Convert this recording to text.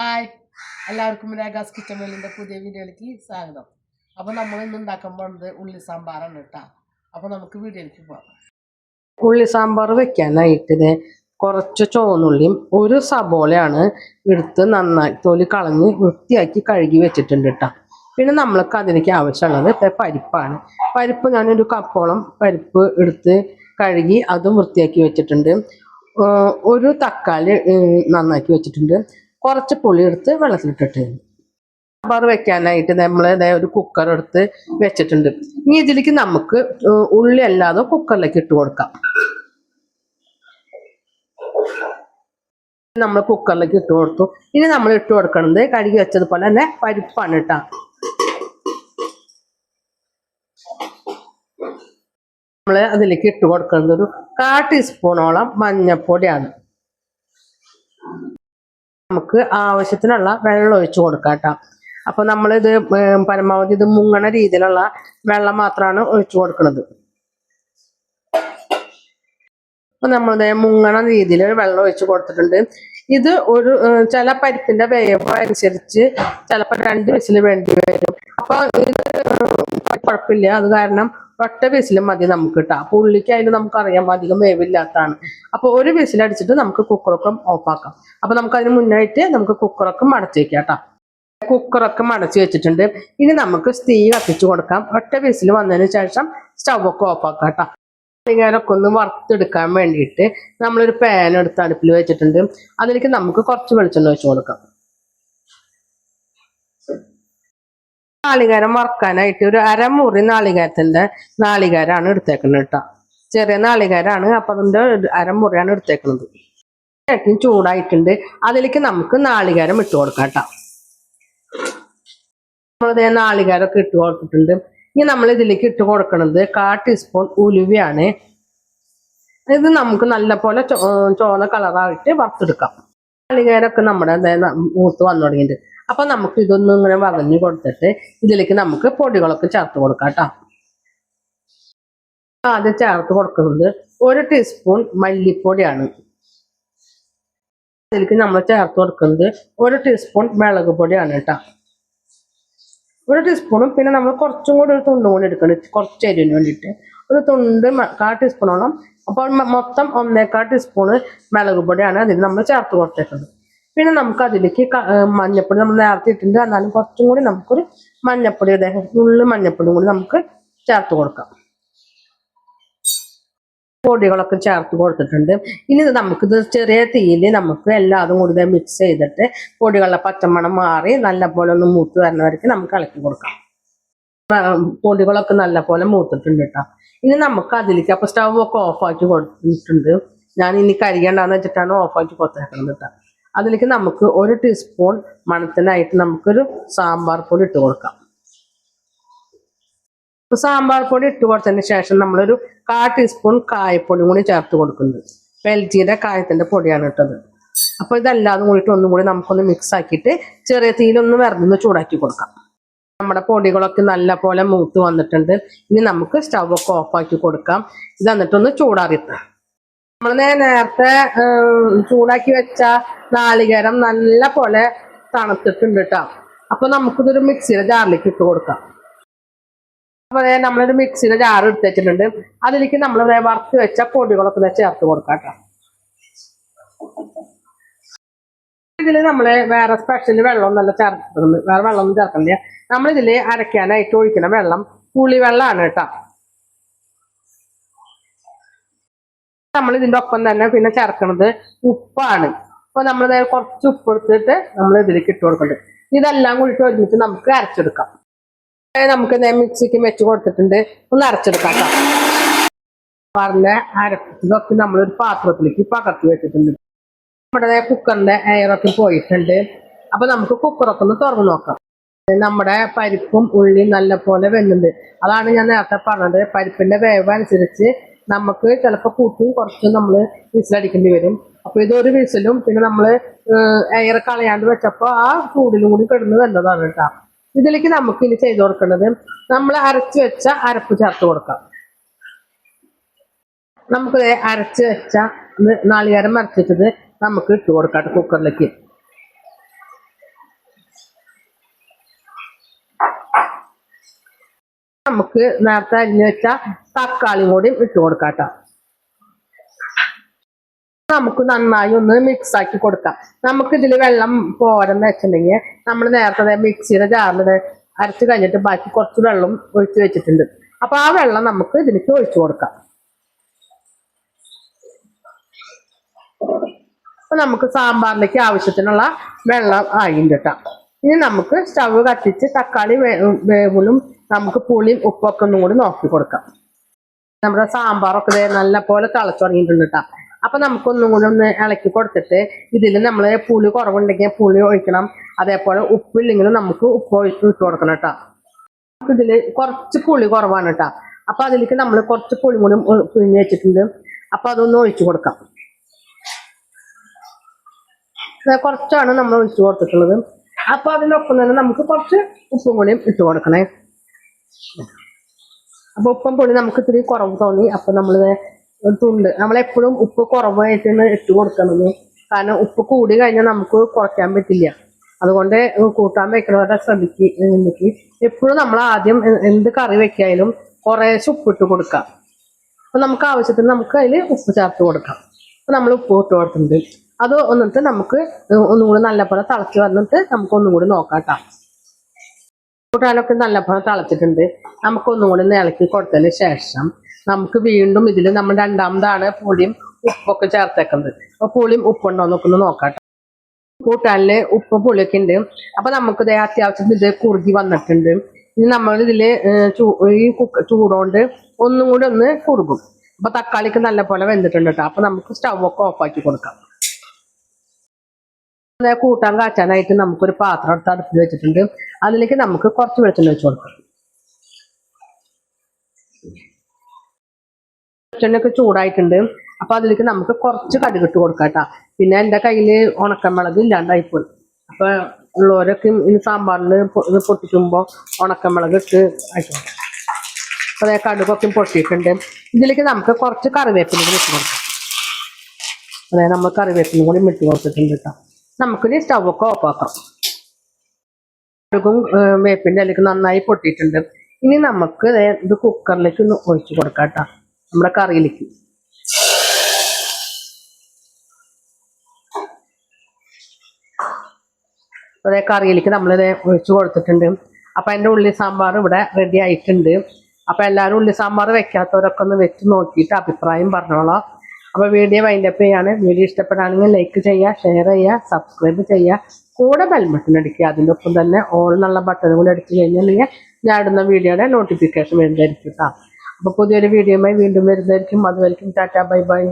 Hi. എല്ലാവർക്കും രേഖാസ് kitchen വേലിന്റെ പുതിയ വീഡിയോയിലേക്ക് സ്വാഗതം. അപ്പോൾ നമ്മൾ ഇന്ന് ഉണ്ടാക്കാൻ പോകുന്നത് ഉള്ളി സാമ്പാറാണ് കേട്ടോ. അപ്പോൾ നമുക്ക് വീഡിയോയിലേക്ക് പോകാം ഉള്ളി സാമ്പാർ വെക്കാനായിട്ട് കുറച്ച് ചുവന്നുള്ളിയും ഒരു സബോളയാണ് എടുത്ത് നന്നായി തൊലി കളഞ്ഞ് വൃത്തിയാക്കി കഴുകി വെച്ചിട്ടുണ്ട് കേട്ടോ. പിന്നെ നമ്മൾക്ക് അതിലേക്ക് ആവശ്യമുള്ളത് പരിപ്പാണ്. പരിപ്പ് ഞാനൊരു കപ്പോളം പരിപ്പ് എടുത്ത് കഴുകി അതും വൃത്തിയാക്കി വെച്ചിട്ടുണ്ട്. ഒരു തക്കാളി നന്നാക്കി വെച്ചിട്ടുണ്ട്. കുറച്ച് പുളി എടുത്ത് വെള്ളത്തിലിട്ടിട്ട് സാമ്പാർ വെക്കാനായിട്ട് നമ്മൾ ഒരു കുക്കർ എടുത്ത് വെച്ചിട്ടുണ്ട്. ഇനി ഇതിലേക്ക് നമുക്ക് ഉള്ളി അല്ലാതെ കുക്കറിലേക്ക് ഇട്ട് കൊടുക്കാം. നമ്മൾ കുക്കറിലേക്ക് ഇട്ട് കൊടുത്തു. ഇനി നമ്മൾ ഇട്ട് കൊടുക്കുന്നത് കഴുകി വെച്ചതുപോലെ തന്നെ പരിപ്പാണ് കേട്ടോ. നമ്മൾ അതിലേക്ക് ഇട്ട് കൊടുക്കുന്നത് ഒരു കാ ടീസ്പൂണോളം മഞ്ഞപ്പൊടിയാണ്. നമുക്ക് ആവശ്യത്തിനുള്ള വെള്ളം ഒഴിച്ചു കൊടുക്കാം കേട്ടോ. അപ്പൊ നമ്മളിത് പരമാവധി ഇത് മുങ്ങണ രീതിയിലുള്ള വെള്ളം മാത്രമാണ് ഒഴിച്ചു കൊടുക്കുന്നത് അപ്പൊ നമ്മൾ മുങ്ങണ രീതിയിൽ വെള്ളം ഒഴിച്ചു കൊടുത്തിട്ടുണ്ട്. ഇത് ഒരു ചില പരിപ്പിന്റെ വേവ് അനുസരിച്ച് ചിലപ്പോൾ രണ്ട് വിസിൽ വേണ്ടി വരും. അപ്പൊ ഇത് കുഴപ്പമില്ല. അത് കാരണം ഒറ്റ വിസിലും മതി നമുക്ക് കിട്ടാം അപ്പൊ അതിന് നമുക്കറിയാം അധികം വേവില്ലാത്തതാണ് അപ്പൊ ഒരു വിസിൽ അടിച്ചിട്ട് നമുക്ക് കുക്കറൊക്കെ ഓഫാക്കാം അപ്പൊ നമുക്ക് അതിന് മുന്നായിട്ട് നമുക്ക് കുക്കറൊക്കെ മടച്ചു വെക്കാം കേട്ടോ കുക്കറൊക്കെ മടച്ചു വെച്ചിട്ടുണ്ട്. ഇനി നമുക്ക് സ്റ്റീ കത്തിച്ചു കൊടുക്കാം. ഒറ്റ വിസിൽ വന്നതിന് ശേഷം സ്റ്റൗവൊക്കെ ഓഫാക്കാം കേട്ടോ ഇങ്ങനെയൊക്കെ ഒന്ന് വറുത്തെടുക്കാൻ വേണ്ടിയിട്ട് നമ്മളൊരു പാൻ എടുത്ത് അടുപ്പിൽ വെച്ചിട്ടുണ്ട്. അതിലേക്ക് നമുക്ക് കുറച്ച് വെളിച്ചെണ്ണ വെച്ച് കൊടുക്കാം. നാളികേരം വറക്കാനായിട്ട് ഒരു അരമുറി നാളികേരത്തിന്റെ നാളികേരാണ് എടുത്തേക്കുന്നത് കേട്ടോ. ചെറിയ നാളികേരാണ് അപ്പൊ അതിന്റെ അരമുറിയാണ് എടുത്തേക്കുന്നത്. ചട്ടി ചൂടായിട്ടുണ്ട്. അതിലേക്ക് നമുക്ക് നാളികേരം ഇട്ട് കൊടുക്കാം കേട്ടോ. നമ്മളിതേ നാളികേരമൊക്കെ ഇട്ട് കൊടുത്തിട്ടുണ്ട്. ഇനി നമ്മൾ ഇതിലേക്ക് ഇട്ട് കൊടുക്കുന്നത് കാ ടീസ്പൂൺ ഉലുവയാണ്. ഇത് നമുക്ക് നല്ലപോലെ ചോ ചുവന്ന കളറായിട്ട് വറുത്തെടുക്കാം. നാളികേരമൊക്കെ നമ്മുടെ മൂത്ത് വന്നു തുടങ്ങിയിട്ടുണ്ട്. അപ്പൊ നമുക്ക് ഇതൊന്നും ഇങ്ങനെ വകഞ്ഞു കൊടുത്തിട്ട് ഇതിലേക്ക് നമുക്ക് പൊടികളൊക്കെ ചേർത്ത് കൊടുക്കാം കേട്ടോ ആദ്യം ചേർത്ത് കൊടുക്കുന്നത് ഒരു ടീസ്പൂൺ മല്ലിപ്പൊടിയാണ്. അതിലേക്ക് നമ്മൾ ചേർത്ത് കൊടുക്കുന്നത് ഒരു ടീസ്പൂൺ മുളക് പൊടിയാണ് കേട്ടോ ഒരു ടീസ്പൂണും പിന്നെ നമ്മൾ കുറച്ചും കൂടി ഒരു തുണ്ടും കൂടി എടുക്കണം. കുറച്ച് എരിവിന് വേണ്ടിയിട്ട്. ഒരു തുണ്ട് കാ ടീസ്പൂണോളം അപ്പോൾ മൊത്തം ഒന്നേക്കാൾ ടീസ്പൂണ് മുളക് പൊടിയാണ് അതിൽ നമ്മൾ ചേർത്ത് കൊടുത്തേക്കുന്നത് പിന്നെ നമുക്ക് അതിലേക്ക് മഞ്ഞപ്പൊടി നമ്മൾ നേരത്തെ ഇട്ടിട്ടുണ്ട്. എന്നാലും കുറച്ചും കൂടി നമുക്കൊരു മഞ്ഞപ്പൊടി അദ്ദേഹം ഫുള്ള് മഞ്ഞപ്പൊടിയും കൂടി നമുക്ക് ചേർത്ത് കൊടുക്കാം. പൊടികളൊക്കെ ചേർത്ത് കൊടുത്തിട്ടുണ്ട്. ഇനി നമുക്കിത് ചെറിയ തീയിൽ നമുക്ക് എല്ലാതും കൂടി മിക്സ് ചെയ്തിട്ട് പൊടികളുടെ പച്ചമണം മാറി നല്ലപോലെ ഒന്ന് മൂത്ത് വരുന്നവർക്ക് നമുക്ക് ഇളക്കി കൊടുക്കാം. പൊടികളൊക്കെ നല്ലപോലെ മൂത്തിട്ടുണ്ട് കേട്ടോ. ഇനി നമുക്ക് അതിലേക്ക് അപ്പൊ സ്റ്റവ് ഒക്കെ ഓഫാക്കി കൊടുത്തിട്ടുണ്ട്. ഞാൻ ഇനി കരിയണ്ടെന്ന് വെച്ചിട്ടാണ് ഓഫാക്കി കൊടുത്തേക്കുന്നത് കേട്ടോ. അതിലേക്ക് നമുക്ക് ഒരു ടീസ്പൂൺ മണത്തിനായിട്ട് നമുക്കൊരു സാമ്പാർ പൊടി ഇട്ട് കൊടുക്കാം. സാമ്പാർ പൊടി ഇട്ട് കൊടുത്തതിന് ശേഷം നമ്മളൊരു കാ ടീസ്പൂൺ കായപ്പൊടി കൂടി ചേർത്ത് കൊടുക്കുന്നുണ്ട് വെൽജിയുടെ കായത്തിന്റെ പൊടിയാണ് ഇട്ടത്. അപ്പൊ ഇതെല്ലാതും കൂടിയിട്ട് ഒന്നും കൂടി നമുക്കൊന്ന് മിക്സ് ആക്കിയിട്ട് ചെറിയ തീയിലൊന്ന് വിറഞ്ഞൊന്ന് ചൂടാക്കി കൊടുക്കാം. നമ്മുടെ പൊടികളൊക്കെ നല്ല പോലെ മൂത്ത് വന്നിട്ടുണ്ട്. ഇനി നമുക്ക് സ്റ്റവ് ഒക്കെ ഓഫാക്കി കൊടുക്കാം. ഇത് എന്നിട്ടൊന്ന് ചൂടാറിയിട്ട് നമ്മൾ നേരത്തെ ചൂടാക്കി വെച്ച നാളികേരം നല്ല പോലെ തണുത്തിട്ടുണ്ട് കേട്ടോ അപ്പൊ നമുക്കിതൊരു മിക്സിയുടെ ജാറിലേക്ക് ഇട്ട് കൊടുക്കാം. അപ്പൊ നമ്മളൊരു മിക്സിയുടെ ജാർ എടുത്ത് അതിലേക്ക് നമ്മൾ വറുത്ത് വെച്ച പൊടികളൊക്കെ ചേർത്ത് കൊടുക്കാം കേട്ടോ ഇതിൽ നമ്മൾ വേറെ സ്പെഷ്യൽ വെള്ളം നല്ല ചേർത്തിട്ടുണ്ട് വേറെ വെള്ളം ഒന്നും ചേർക്കണ്ട നമ്മളിതിൽ അരയ്ക്കാനായിട്ട് ഒഴിക്കുന്ന വെള്ളം പുളിവെള്ളമാണ് കേട്ടോ. നമ്മൾ ഇതിന്റെ ഒപ്പം തന്നെ പിന്നെ ചേർക്കുന്നത് ഉപ്പാണ്. അപ്പൊ നമ്മൾ കുറച്ച് ഉപ്പ് എടുത്തിട്ട് നമ്മൾ ഇതിലേക്ക് ഇട്ട് കൊടുക്കുന്നുണ്ട് ഇതെല്ലാം കൂടിയിട്ട് ഒരുമിച്ച് നമുക്ക് അരച്ചെടുക്കാം. നമുക്ക് മിക്സിക്ക് വെച്ച് കൊടുത്തിട്ടുണ്ട്. ഒന്ന് അരച്ചെടുക്കാം പറഞ്ഞ പറഞ്ഞ നമ്മൾ ഒരു പാത്രത്തിലേക്ക് പകർത്തി വെച്ചിട്ടുണ്ട്. നമ്മുടെ കുക്കറിന്റെ എയറൊക്കെ പോയിട്ടുണ്ട്. അപ്പൊ നമുക്ക് കുക്കറൊക്കെ ഒന്ന് തുറന്നു നോക്കാം. നമ്മുടെ പരിപ്പും ഉള്ളിയും നല്ല പോലെ വെന്തുണ്ട്. അതാണ് ഞാൻ നേരത്തെ പറഞ്ഞത്. പരിപ്പിന്റെ വേവ് അനുസരിച്ച് നമുക്ക് ചിലപ്പോൾ കൂട്ടും കുറച്ചും നമ്മൾ വിസിലടിക്കേണ്ടി വരും. അപ്പൊ ഇതൊരു വിസിലും പിന്നെ നമ്മൾ എയർ കളയാണ്ട് വെച്ചപ്പോൾ ആ ചൂടിലും കൂടി കിടന്ന് നല്ലതാണ് കേട്ടോ. ഇതിലേക്ക് നമുക്ക് ഇനി ചെയ്ത് കൊടുക്കേണ്ടത് നമ്മൾ അരച്ച് വെച്ച അരപ്പ് ചേർത്ത് കൊടുക്കാം. നമുക്ക് അരച്ച് വെച്ച നാളികേരം അരച്ചിട്ടത് നമുക്ക് ഇട്ട് കൊടുക്കാം കുക്കറിലേക്ക് നമുക്ക് നേരത്തെ അരിഞ്ഞു വെച്ച തക്കാളിയും കൂടി ഇട്ട് കൊടുക്കാം ട്ടോ. നമുക്ക് നന്നായി ഒന്ന് മിക്സ് ആക്കി കൊടുക്കാം. നമുക്ക് ഇതിൽ വെള്ളം പോരെന്ന് വെച്ചിട്ടുണ്ടെങ്കിൽ നമ്മൾ നേരത്തെ മിക്സിയുടെ ജാറിൽ അരച്ച് കഴിഞ്ഞിട്ട് ബാക്കി കുറച്ച് വെള്ളം ഒഴിച്ച് വെച്ചിട്ടുണ്ട്. അപ്പൊ ആ വെള്ളം നമുക്ക് ഇതിലേക്ക് ഒഴിച്ചു കൊടുക്കാം. അപ്പൊ നമുക്ക് സാമ്പാറിലേക്ക് ആവശ്യത്തിനുള്ള വെള്ളം ആയിട്ടാം ഇനി നമുക്ക് സ്റ്റവ് കത്തിച്ച് തക്കാളി വേവലും നമുക്ക് പുളിയും ഉപ്പൊക്കെ ഒന്നും കൂടി നോക്കി കൊടുക്കാം. നമ്മുടെ സാമ്പാറൊക്കെ നല്ല പോലെ തിളച്ചു തുടങ്ങിയിട്ടുണ്ട് കേട്ടോ അപ്പൊ നമുക്കൊന്നും കൂടി ഒന്ന് ഇളക്കി കൊടുത്തിട്ട് ഇതിൽ നമ്മൾ പുളി കുറവുണ്ടെങ്കിൽ പുളി ഒഴിക്കണം. അതേപോലെ ഉപ്പില്ലെങ്കിലും നമുക്ക് ഉപ്പ് ഇട്ട് കൊടുക്കണം കേട്ടോ നമുക്ക് ഇതിൽ കുറച്ച് പുളി കുറവാണ് കേട്ടോ അപ്പൊ അതിലേക്ക് നമ്മൾ കുറച്ച് പുളി കൂടി പിഴിഞ്ഞ് വെച്ചിട്ടുണ്ട്. അപ്പൊ അതൊന്ന് ഒഴിച്ചു കൊടുക്കാം. കുറച്ചാണ് നമ്മൾ ഒഴിച്ചു കൊടുത്തിട്ടുള്ളത്. അപ്പൊ അതിനൊപ്പം തന്നെ നമുക്ക് കുറച്ച് ഉപ്പും കൂടിയും ഇട്ട് കൊടുക്കണേ. അപ്പൊ ഉപ്പം പൊടി നമുക്ക് ഇത്തിരി കുറവ് തോന്നി. അപ്പൊ നമ്മൾ തുണ്ട് നമ്മളെപ്പോഴും ഉപ്പ് കുറവായിട്ടാണ് ഇട്ട് കൊടുക്കുന്നത്. കാരണം ഉപ്പ് കൂടി കഴിഞ്ഞാൽ നമുക്ക് കുറയ്ക്കാൻ പറ്റില്ല. അതുകൊണ്ട് കൂട്ടാൻ വെക്കുന്നവരെ ശ്രദ്ധിക്ക് എപ്പോഴും നമ്മൾ ആദ്യം എന്ത് കറി വെക്കായാലും കുറേശ്ശെ ഉപ്പിട്ട് കൊടുക്കാം. അപ്പൊ നമുക്ക് ആവശ്യത്തിന് നമുക്ക് അതിൽ ഉപ്പ് ചേർത്ത് കൊടുക്കാം. അപ്പൊ നമ്മൾ ഉപ്പ് ഇട്ട് കൊടുത്തിട്ടുണ്ട്. അത് വന്നിട്ട് നമുക്ക് ഒന്നുകൂടി നല്ലപോലെ തിളച്ച് വന്നിട്ട് നമുക്ക് ഒന്നും കൂടി നോക്കാം കേട്ടോ. കൂട്ടാനൊക്കെ നല്ലപോലെ തിളച്ചിട്ടുണ്ട്. നമുക്ക് ഒന്നും കൂടി ഇളക്കി കൊടുത്തതിന് ശേഷം നമുക്ക് വീണ്ടും ഇതിൽ നമ്മൾ രണ്ടാമതാണ് പുളിയും ഉപ്പൊക്കെ ചേർത്തേക്കുന്നത്. അപ്പോൾ പുളിയും ഉപ്പുണ്ടോ എന്നൊക്കെ നോക്കാം ട്ടോ. കൂട്ടാനിൽ ഉപ്പ് പുളിയൊക്കെ ഉണ്ട്. അപ്പൊ നമുക്ക് ദേ അത്യാവശ്യം ഇത് കുറുകി വന്നിട്ടുണ്ട്. ഇനി നമ്മൾ ഇതിൽ ചൂ- ഈ കുക്ക് ചൂടോണ്ട് ഒന്നും കൂടി ഒന്ന് കുറുകും. അപ്പൊ തക്കാളിക്ക് നല്ലപോലെ വെന്തിട്ടുണ്ട് കേട്ടോ അപ്പൊ നമുക്ക് സ്റ്റവ് ഒക്കെ ഓഫാക്കി കൊടുക്കാം. കൂട്ടാൻ കാച്ചാനായിട്ട് നമുക്കൊരു പാത്രം എടുത്ത് അടുപ്പിൽ വെച്ചിട്ടുണ്ട്. അതിലേക്ക് നമുക്ക് കുറച്ച് വെളിച്ചെണ്ണ വെച്ച് കൊടുക്കാം. വെളിച്ചെണ്ണയൊക്കെ ചൂടായിട്ടുണ്ട്. അപ്പൊ അതിലേക്ക് നമുക്ക് കുറച്ച് കടുകിട്ട് കൊടുക്കാം കേട്ടോ. പിന്നെ എന്റെ കയ്യിൽ ഉണക്കമുളക് ഇല്ലാണ്ടായിപ്പോയി. അപ്പൊ ഉള്ളവരൊക്കെ ഇനി സാമ്പാറിൽ പൊട്ടിക്കുമ്പോ ഉണക്കമുളക് ഇട്ട് ആയിക്കോട്ടെ അപ്പൊ അതേ കടുകൊക്കെ പൊട്ടിയിട്ടുണ്ട്. ഇതിലേക്ക് നമുക്ക് കുറച്ച് കറിവേപ്പില കൂടി ഇട്ട് കൊടുക്കാം. അതായത് നമ്മൾ കറിവേപ്പിലും കൂടി ഇട്ട് കൊടുത്തിട്ടുണ്ട് കേട്ടോ. നമുക്കിനി സ്റ്റൗവൊക്കെ ഓഫാക്കാം കടുകും വേപ്പിന്റെ ഇലക്ക് നന്നായി പൊട്ടിയിട്ടുണ്ട്. ഇനി നമുക്ക് ഇത് കുക്കറിലേക്ക് ഒന്ന് ഒഴിച്ചു കൊടുക്കാം നമ്മുടെ കറിയിലേക്ക്. അതേ കറിയിലേക്ക് നമ്മളിത് ഒഴിച്ചു കൊടുത്തിട്ടുണ്ട്. അപ്പം എന്റെ ഉള്ളി സാമ്പാർ ഇവിടെ റെഡി ആയിട്ടുണ്ട്. അപ്പം എല്ലാവരും ഉള്ളി സാമ്പാർ വെക്കാത്തവരൊക്കെ ഒന്ന് വെച്ച് നോക്കിയിട്ട് അഭിപ്രായം പറഞ്ഞോളാം. അപ്പോൾ വീഡിയോ വൈൻഡപ്പ് ചെയ്യാണ് വീഡിയോ ഇഷ്ടപ്പെടുകയാണെങ്കിൽ ലൈക്ക് ചെയ്യുക ഷെയർ ചെയ്യുക സബ്സ്ക്രൈബ് ചെയ്യുക. കൂടെ ബെൽ ബട്ടൺ അടിക്കുക. അതിന്റെ ഒപ്പം തന്നെ ഓൾ എന്നുള്ള ബട്ടൺ കൂടി അടിച്ചു കഴിഞ്ഞാൽ ഞാൻ ഇടുന്ന വീഡിയോയുടെ നോട്ടിഫിക്കേഷൻ വരുന്നതായിരിക്കും കേട്ടോ അപ്പോൾ പുതിയൊരു വീഡിയോയുമായി വീണ്ടും വരുന്നതായിരിക്കും. അതുവരെയും ടാറ്റാ ബൈ ബൈ.